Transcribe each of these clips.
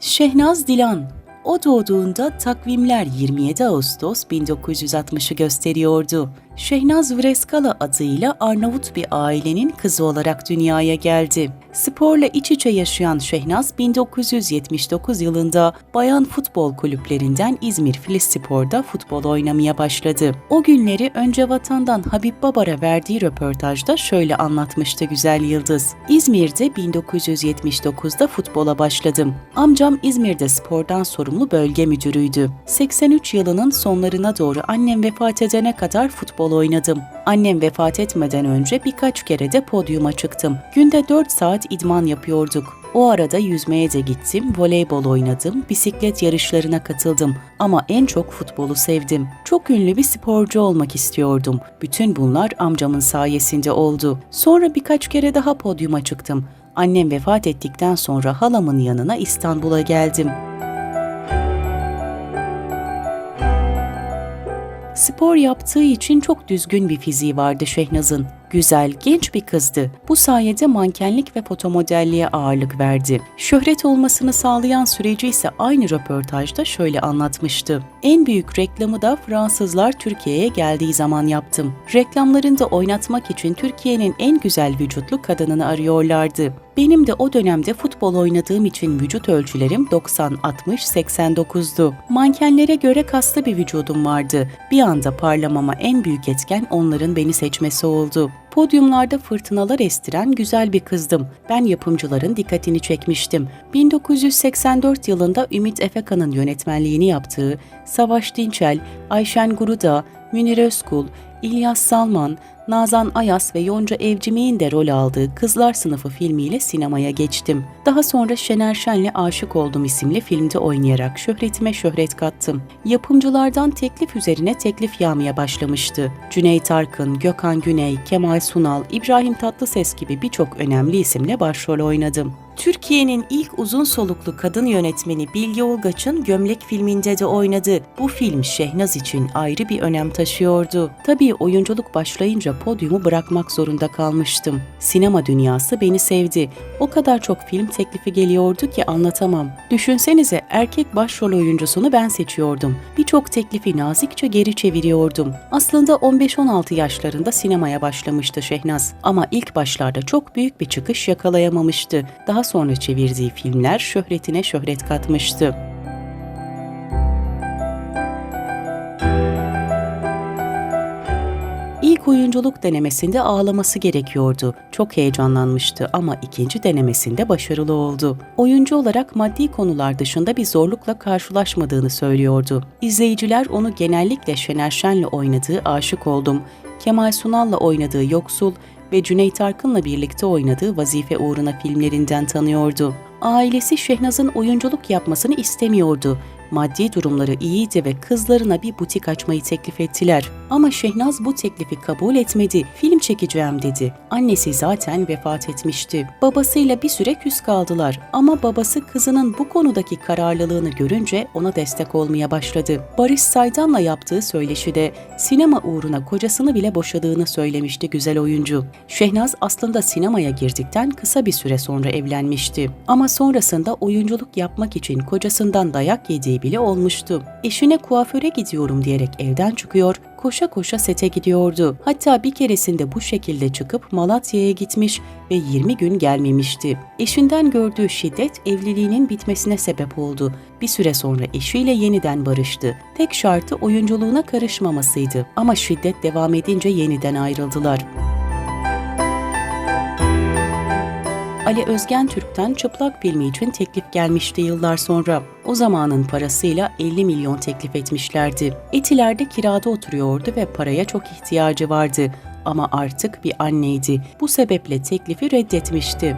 Şehnaz Dilan o doğduğunda takvimler 27 Ağustos 1960'ı gösteriyordu. Şehnaz Vreskala adıyla Arnavut bir ailenin kızı olarak dünyaya geldi. Sporla iç içe yaşayan Şehnaz 1979 yılında bayan futbol kulüplerinden İzmir Filispor'da futbol oynamaya başladı. O günleri önce vatandan Habib Babar'a verdiği röportajda şöyle anlatmıştı güzel yıldız. İzmir'de 1979'da futbola başladım. Amcam İzmir'de spordan sorumlu bölge müdürüydü. 83 yılının sonlarına doğru annem vefat edene kadar futbol oynadım. Annem vefat etmeden önce birkaç kere de podyuma çıktım. Günde 4 saat idman yapıyorduk. O arada yüzmeye de gittim, voleybol oynadım, bisiklet yarışlarına katıldım ama en çok futbolu sevdim. Çok ünlü bir sporcu olmak istiyordum. Bütün bunlar amcamın sayesinde oldu. Sonra birkaç kere daha podyuma çıktım. Annem vefat ettikten sonra halamın yanına İstanbul'a geldim. Spor yaptığı için çok düzgün bir fiziği vardı Şehnaz'ın. Güzel, genç bir kızdı. Bu sayede mankenlik ve fotomodelliğe ağırlık verdi. Şöhret olmasını sağlayan süreci ise aynı röportajda şöyle anlatmıştı. En büyük reklamı da Fransızlar Türkiye'ye geldiği zaman yaptım. Reklamlarında oynatmak için Türkiye'nin en güzel vücutlu kadınını arıyorlardı. Benim de o dönemde futbol oynadığım için vücut ölçülerim 90-60-89'du. Mankenlere göre kaslı bir vücudum vardı. Bir anda parlamama en büyük etken onların beni seçmesi oldu. Podyumlarda fırtınalar estiren güzel bir kızdım. Ben yapımcıların dikkatini çekmiştim. 1984 yılında Ümit Efekan'ın yönetmenliğini yaptığı Savaş Dinçel, Ayşen Guruda, Münir Özkul, İlyas Salman, Nazan Ayas ve Yonca Evcimik'in de rol aldığı Kızlar Sınıfı filmiyle sinemaya geçtim. Daha sonra Şener Şen'le Aşık Oldum isimli filmde oynayarak şöhretime şöhret kattım. Yapımcılardan teklif üzerine teklif yağmaya başlamıştı. Cüneyt Arkın, Gökhan Güney, Kemal Sunal, İbrahim Tatlıses gibi birçok önemli isimle başrol oynadım. Türkiye'nin ilk uzun soluklu kadın yönetmeni Bilge Olgaç'ın Gömlek filminde de oynadı. Bu film Şehnaz için ayrı bir önem taşıyordu. Tabii oyunculuk başlayınca podyumu bırakmak zorunda kalmıştım. Sinema dünyası beni sevdi. O kadar çok film teklifi geliyordu ki anlatamam. Düşünsenize erkek başrol oyuncusunu ben seçiyordum. Birçok teklifi nazikçe geri çeviriyordum. Aslında 15-16 yaşlarında sinemaya başlamıştı Şehnaz. Ama ilk başlarda çok büyük bir çıkış yakalayamamıştı. Daha sonra çevirdiği filmler şöhretine şöhret katmıştı. Oyunculuk denemesinde ağlaması gerekiyordu. Çok heyecanlanmıştı ama ikinci denemesinde başarılı oldu. Oyuncu olarak maddi konular dışında bir zorlukla karşılaşmadığını söylüyordu. İzleyiciler onu genellikle Şener Şen'le oynadığı Aşık Oldum, Kemal Sunal'la oynadığı Yoksul ve Cüneyt Arkın'la birlikte oynadığı Vazife Uğruna filmlerinden tanıyordu. Ailesi Şehnaz'ın oyunculuk yapmasını istemiyordu. Maddi durumları iyiydi ve kızlarına bir butik açmayı teklif ettiler. Ama Şehnaz bu teklifi kabul etmedi. Film çekeceğim dedi. Annesi zaten vefat etmişti. Babasıyla bir süre küs kaldılar ama babası kızının bu konudaki kararlılığını görünce ona destek olmaya başladı. Barış Saydam'la yaptığı söyleşide sinema uğruna kocasını bile boşadığını söylemişti güzel oyuncu. Şehnaz aslında sinemaya girdikten kısa bir süre sonra evlenmişti. Ama sonrasında oyunculuk yapmak için kocasından dayak yediği bile olmuştu. Eşine kuaföre gidiyorum diyerek evden çıkıyor, koşa koşa sete gidiyordu. Hatta bir keresinde bu şekilde çıkıp Malatya'ya gitmiş ve 20 gün gelmemişti. Eşinden gördüğü şiddet evliliğinin bitmesine sebep oldu. Bir süre sonra eşiyle yeniden barıştı. Tek şartı oyunculuğuna karışmamasıydı ama şiddet devam edince yeniden ayrıldılar. Ali Özgen Türk'ten Çıplak filmi için teklif gelmişti yıllar sonra. O zamanın parasıyla 50 milyon teklif etmişlerdi. Etiler'de kirada oturuyordu ve paraya çok ihtiyacı vardı. Ama artık bir anneydi. Bu sebeple teklifi reddetmişti.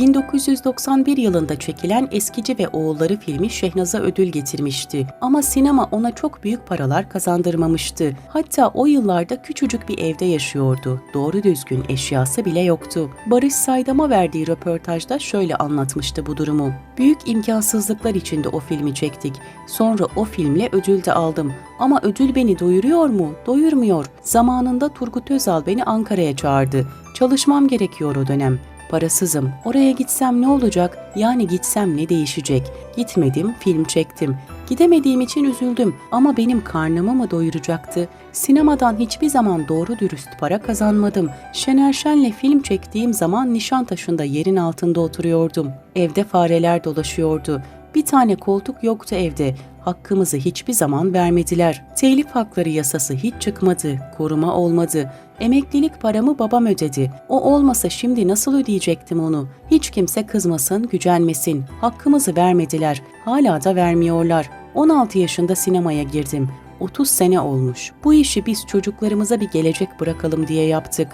1991 yılında çekilen Eskici ve Oğulları filmi Şehnaz'a ödül getirmişti. Ama sinema ona çok büyük paralar kazandırmamıştı. Hatta o yıllarda küçücük bir evde yaşıyordu. Doğru düzgün eşyası bile yoktu. Barış Saydam'a verdiği röportajda şöyle anlatmıştı bu durumu. Büyük imkansızlıklar içinde o filmi çektik. Sonra o filmle ödül de aldım. Ama ödül beni doyuruyor mu? Doyurmuyor. Zamanında Turgut Özal beni Ankara'ya çağırdı. Çalışmam gerekiyor o dönem. Parasızım. Oraya gitsem ne olacak? Yani gitsem ne değişecek? Gitmedim, film çektim. Gidemediğim için üzüldüm ama benim karnımı mı doyuracaktı? Sinemadan hiçbir zaman doğru dürüst para kazanmadım. Şener Şen'le film çektiğim zaman Nişantaşı'nda yerin altında oturuyordum. Evde fareler dolaşıyordu. Bir tane koltuk yoktu evde. Hakkımızı hiçbir zaman vermediler. Telif hakları yasası hiç çıkmadı. Koruma olmadı. Emeklilik paramı babam ödedi. O olmasa şimdi nasıl ödeyecektim onu? Hiç kimse kızmasın, gücenmesin. Hakkımızı vermediler. Hala da vermiyorlar. 16 yaşında sinemaya girdim. 30 sene olmuş. Bu işi biz çocuklarımıza bir gelecek bırakalım diye yaptık.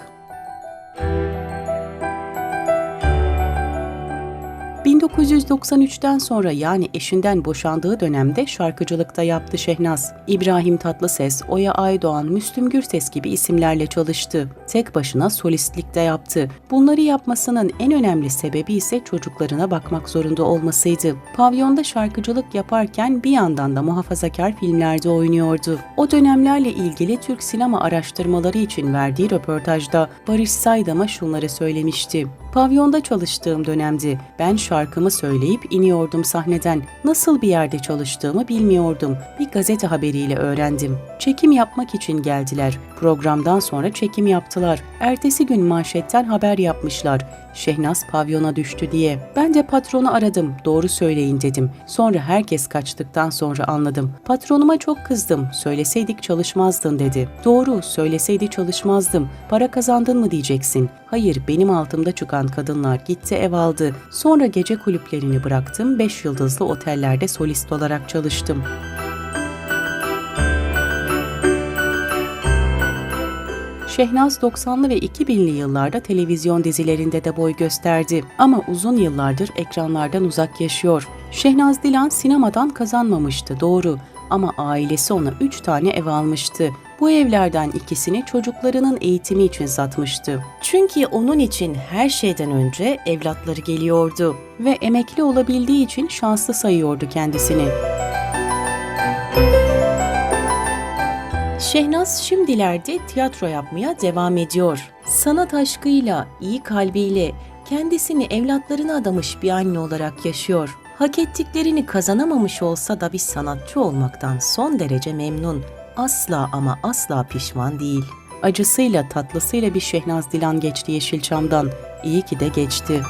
1993'ten sonra yani eşinden boşandığı dönemde şarkıcılıkta yaptı Şehnaz. İbrahim Tatlıses, Oya Aydoğan, Müslüm Gürses gibi isimlerle çalıştı. Tek başına solistlikte yaptı. Bunları yapmasının en önemli sebebi ise çocuklarına bakmak zorunda olmasıydı. Pavyonda şarkıcılık yaparken bir yandan da muhafazakar filmlerde oynuyordu. O dönemlerle ilgili Türk sinema araştırmaları için verdiği röportajda Barış Saydam'a şunları söylemişti. Pavyonda çalıştığım dönemdi. Ben şarkımı söyleyip iniyordum sahneden. Nasıl bir yerde çalıştığımı bilmiyordum. Bir gazete haberiyle öğrendim. Çekim yapmak için geldiler. Programdan sonra çekim yaptılar. Ertesi gün manşetten haber yapmışlar. Şehnaz pavyona düştü diye. Ben de patronu aradım. Doğru söyleyin dedim. Sonra herkes kaçtıktan sonra anladım. Patronuma çok kızdım. Söyleseydik çalışmazdın dedi. Doğru, söyleseydi çalışmazdım. Para kazandın mı diyeceksin. Hayır, benim altımda çıkan kadınlar gitti ev aldı. Sonra gece kulüplerini bıraktım. 5 yıldızlı otellerde solist olarak çalıştım. Şehnaz 90'lı ve 2000'li yıllarda televizyon dizilerinde de boy gösterdi ama uzun yıllardır ekranlardan uzak yaşıyor. Şehnaz Dilan sinemadan kazanmamıştı doğru ama ailesi ona 3 tane ev almıştı. Bu evlerden ikisini çocuklarının eğitimi için satmıştı. Çünkü onun için her şeyden önce evlatları geliyordu ve emekli olabildiği için şanslı sayıyordu kendisini. Şehnaz şimdilerde tiyatro yapmaya devam ediyor. Sanat aşkıyla, iyi kalbiyle kendisini evlatlarına adamış bir anne olarak yaşıyor. Hak ettiklerini kazanamamış olsa da bir sanatçı olmaktan son derece memnun. Asla ama asla pişman değil. Acısıyla tatlısıyla bir Şehnaz Dilan geçti Yeşilçam'dan. İyi ki de geçti.